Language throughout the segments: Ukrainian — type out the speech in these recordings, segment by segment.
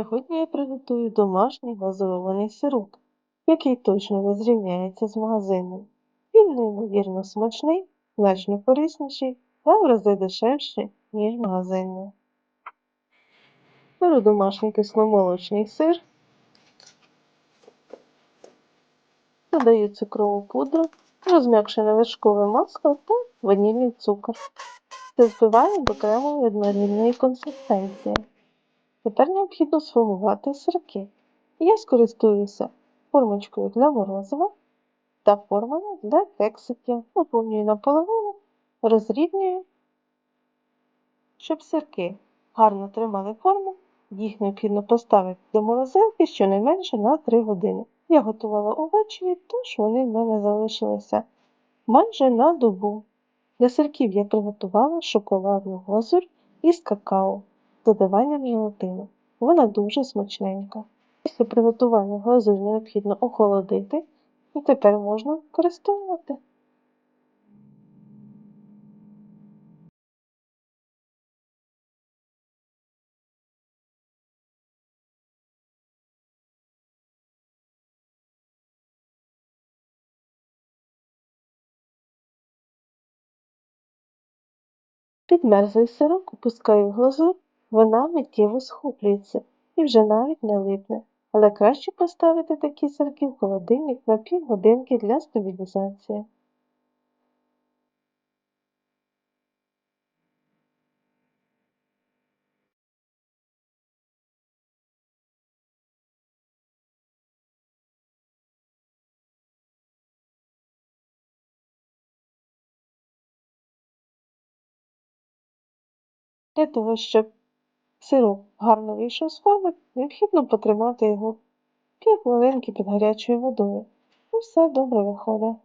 Сьогодні я приготую домашній глазурований сироп, який точно не зрівняється з магазином. Він неймовірно смачний, значно корисніший та в рази дешевший, ніж магазинний. Беру домашній кисломолочний сир, додаю цукрову пудру, розм'якшене вершкове масло та ванільний цукор. Це збиваю до кремової однорідної консистенції. Тепер необхідно сформувати сирки. Я скористуюся формочкою для морозива та формами для кексиків. Наповнюю наполовину, розрівнюю, щоб сирки гарно тримали форму. Їх необхідно поставити до морозилки щонайменше на 3 години. Я готувала увечері, тож вони в мене залишилися майже на добу. Для сирків я приготувала шоколадну глазурь із какао додаванням гелатину. Вона дуже смачненька. Після приготування глазурь необхідно охолодити і тепер можна використовувати. Підмерзлий сирок опускаю в глазурь, вона миттєво схоплюється і вже навіть не липне, але краще поставити такі сирки в холодильник на півгодинки для стабілізації. Для того, щоб сироп гарно вийшов з форми, необхідно потримати його півхвилинки під гарячою водою. І все добре виходить.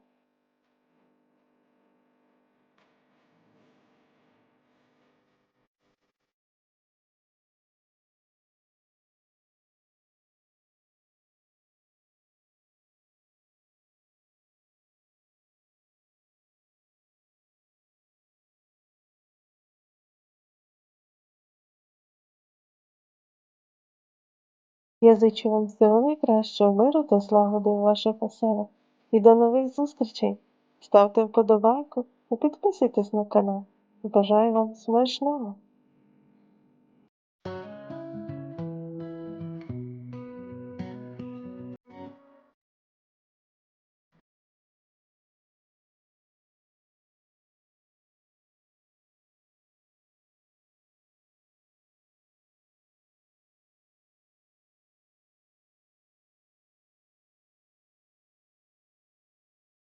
Я зичу вам всього найкращого миру та злагоди у ваших оселях. І до нових зустрічей. Ставте вподобайку і підписуйтесь на канал. Бажаю вам смачного!